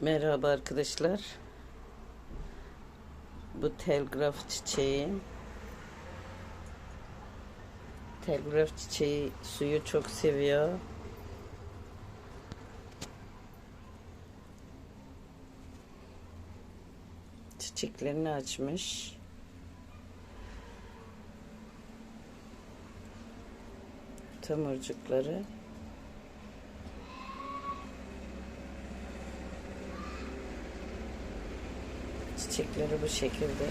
Merhaba arkadaşlar. Bu telgraf çiçeği. Telgraf çiçeği suyu çok seviyor. Çiçeklerini açmış. Tomurcukları. Çiçekleri bu şekilde.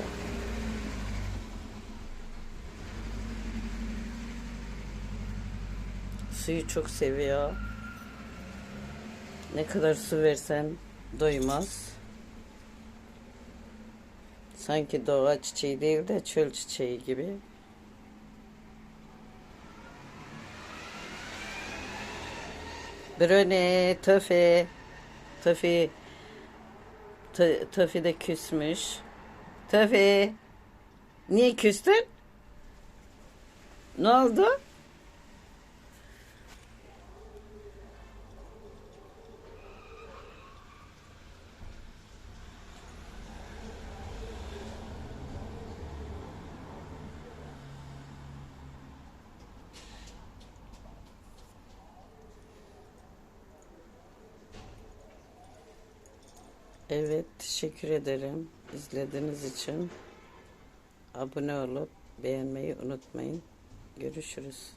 Suyu çok seviyor. Ne kadar su versen doymaz. Sanki doğa çiçeği değil de çöl çiçeği gibi. Brune, Töfe, Töfe, Tö- Töfe de küsmüş. Töfe, niye küstün? Ne oldu? Evet, teşekkür ederim izlediğiniz için. Abone olup beğenmeyi unutmayın. Görüşürüz.